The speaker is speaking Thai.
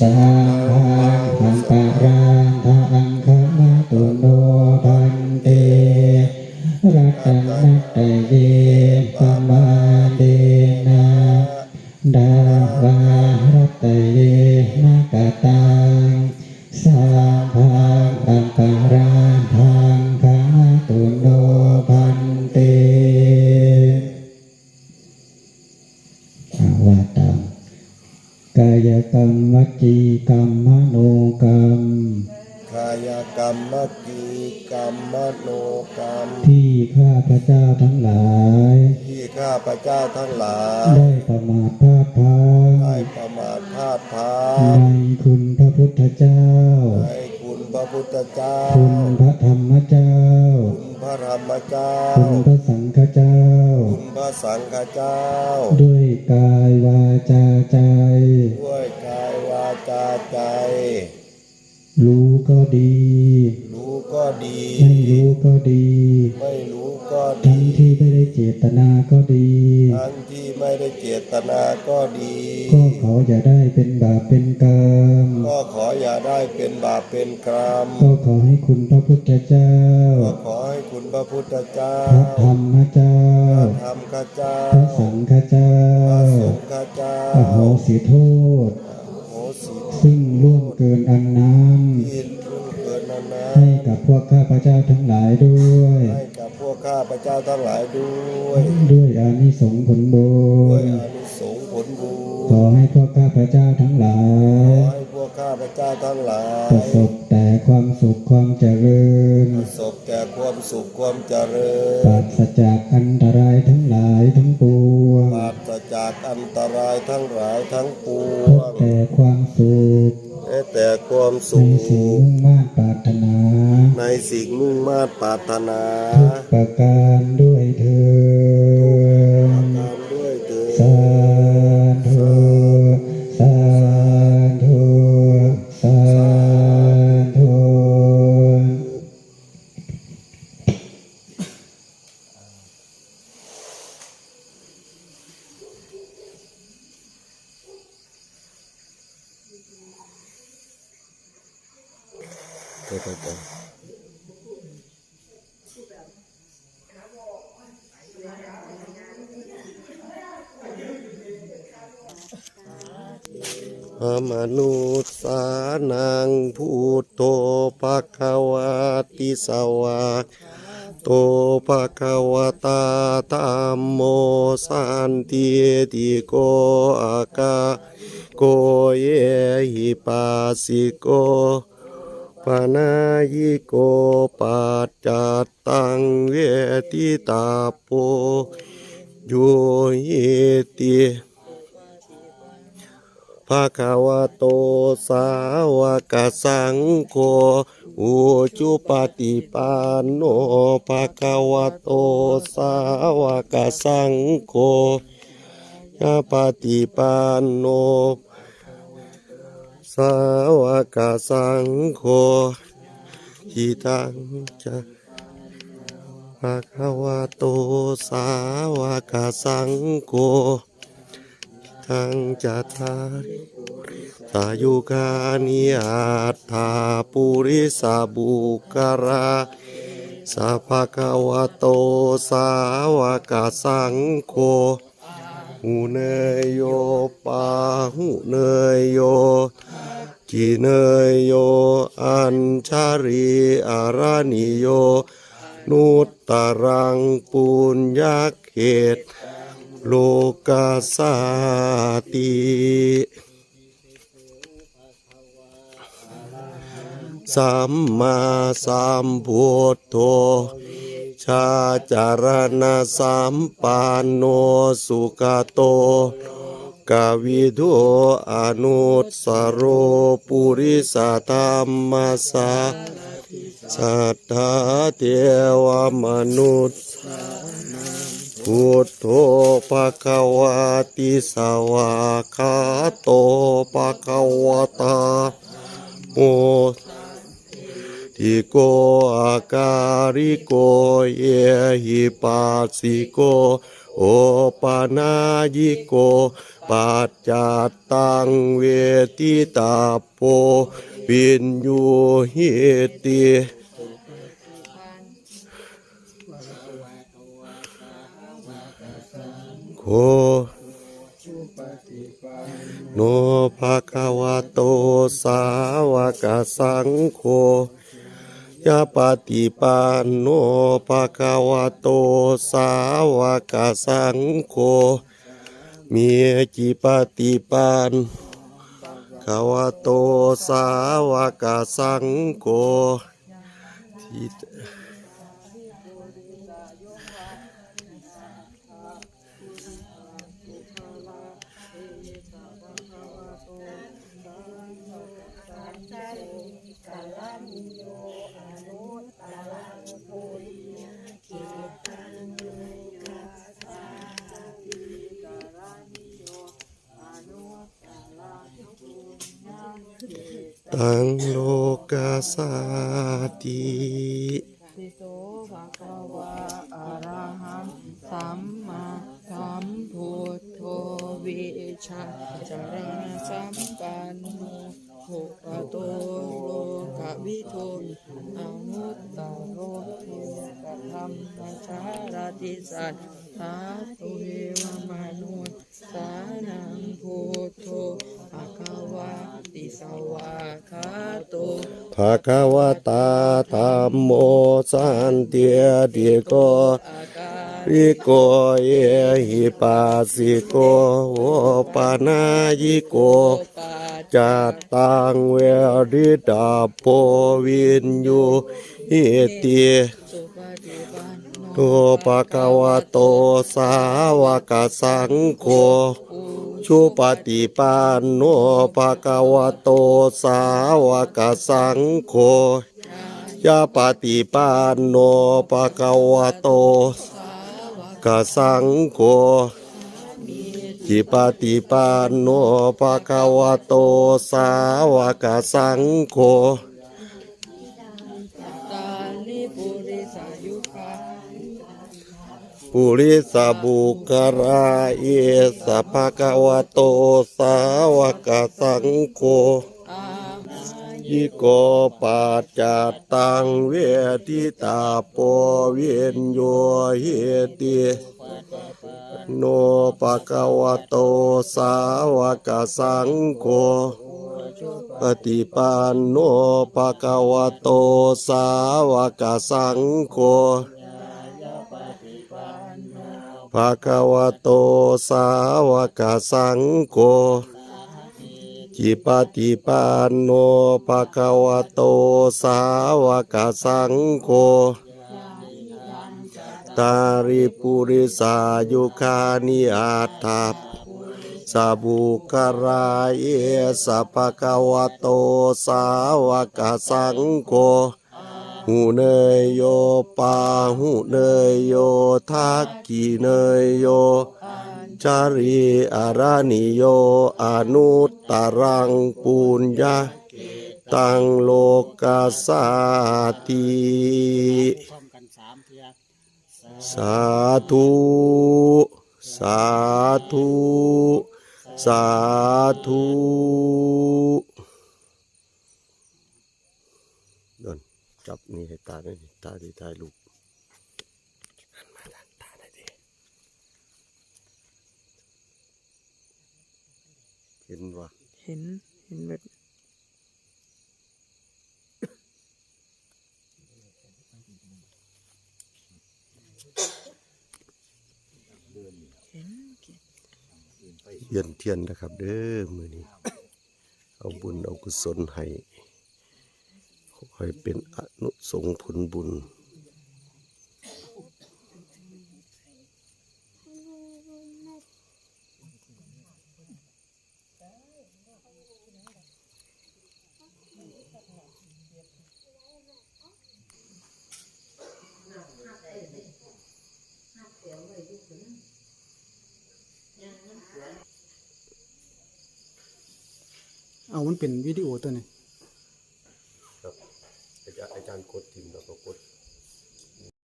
สังฆังพันตรังทังข รรมวจีกรรมมโนกรรมกายกรรมมกีกรรมมโนกรรม ที่ข้าพระเจ้าทั้งหลาย ที่ข้าพเจ้าทั้งหลาย ได้ประมาทพลาดพลั้งได้ประมาทพลาดพลัในงคุณพระพุทธเจ้าให้คุณพระพุทธเจ้า คุณพระธรรมเจ้า คุณพระธรรมเจ้า คุณพระสังฆเจ้า คุณพระสังฆเจ้า ด้วยกายวาจาใจ ใจ รู้ก็ดี รู้ก็ดี ไม่รู้ก็ดี ไม่รู้ก็ทั้ดีงที่ไม่ได้เจตนาก็ดี ทั้งที่ไม่ได้เจตนาก็ดี ก็ขออย่าได้เป็นบาปเป็นกรรม ก็ขออย่าได้เป็นบาปเป็นกรรม ก็ขอให้คุณพระพุทธเจ้า ก็ขอให้คุณพระพุทธเจ้า พระธรรมเจ้า พระธรรมข้าเจ้า พระสังฆเจ้า พระสงฆ์ข้าเจ้าอโหสิโทษโหสิ ซึ่งล่วงเกินอันนั้นที่ล่วงเกินนั้นนะให้กับพวกข้าพระเจ้าทั้งหลายด้วยให้กับพวกข้าพระเจ้าทั้งหลายด้วย ด้วยอานิสงส์ผลบุด้วยญอานิสงส์ผลบุญขอให้พวกข้าพระเจ้าทั้งหลาขยอให้พวกข้าพระเจ้าทั้งหลายประสบแต่ความสุขความเจริญประสบแก่ความสุขความเจริปราญศจากอันตรายทั้งหลายทั้ง อันตรายทั้งหลายทั้งปวพบงแต่ความสุขให้แต่ความในสุสิ่งขมุ่งมา่ปรารถนา ในสิ่งมุ่งมาตรปรารถนา ทุกประการด้วย เถิดเถิดเถิดพระมนุษย์สานังพุทโธภะคะวาติสวากโตภะคะวะตาธัมโมสันติติโกอากาโกเยหิปัสสิโก ปนายิโกปัจจัตตังเวทิตาโปโยเยติภะคะวะโตสาวกสังโฆอุจุปฏิปันโนภะคะวะโตสาวกสังโฆยะปฏิปันโน สาวกสังโฆทิตังจะภะคะวะโตสาวกสังโฆทังจัตตาริสายุกานิอัตถาปุริสาบุกราสัพพะคะวะโตสาวกสังโฆหูเนยโยปาหูเนยโย กิเนยโย อัญชารีอารานิโย นุตตรังปุญญาเขต โลกาสาติสัมมาสัมพุทโธชาจารณะสัมปันโนสุขโต กาวิโดอนุสโรปุริสธรรมสาสัทธาเทวมนุษย์พุทโธภะคะวาติสวาคาโตภะคะวตาโมทิโกอาการิโกเยหิปัสสิโก โอปานายิโกปัจจตังเวทิตาโปวินยูหิติโคโนภะคะวะโตสาวกสังโฆ ยาปฏิปันโนภะคะวะโตสาวกสังโฆมีจิปฏิปันคะวะโตสาวกสังโฆที่ ตังโลกาสาติสิโสภะคะวะอะระหังสัมมาสัมพุทโธวิชาจารณสัมปันโนโหปะโตโลกวิทูอนุตตโรเทกธรรมชารติสัทธาตุเอวมนุษสานังพุทโธ ภะคะวะตาธัมโมสันเตียดิโกริโกเอหิปัสสิโกโอปานายิโกจัตตังเวริดาโปวินยูหิติสุปฏิปันโตภะคะวะโตสาวกสังโฆ ชุปฏิปันโนภะคะวะโตสาวกสังโฆยะปฏิปันโนภะคะวะโตกสังโฆจิปฏิปันโนภะคะวะโตสาวกสังโฆ ปุริสบุกราเอสะภะคะวะโตสาวกสังโฆยิโกปัจจาตังเวทิตาโปเวนโยเฮติโนปะกวโตสาวกสังโฆปฏิปันโนปะกวโตสาวกสังโฆ ภะคะวะโตสาวกสังโฆจิปฏิปันโนภะคะวะโตสาวกสังโฆตาริปุริสายุคานิอาตถาสาบุกราเอสัพะคะวะโตสาวกสังโฆ หูเนยโยปาหูเนยโยทักกีเนยโยจารีอารานิโยอนุตตรังปุญญาตังโลกาสาติสาธุสาธุสาธุเดิน จับนี่ให้ตาได้ดิตาดีตายลูกหันมาทางตาได้ดิเห็นว่าเห็นเห็นแบบเห็นเยียนเทียนนะครับ เด้อมือนี้ เอาบุญเอากุศลให้ ขอให้เป็นอนุสงส์ผลบุญ เอามันเป็นวิดีโอตัวนี้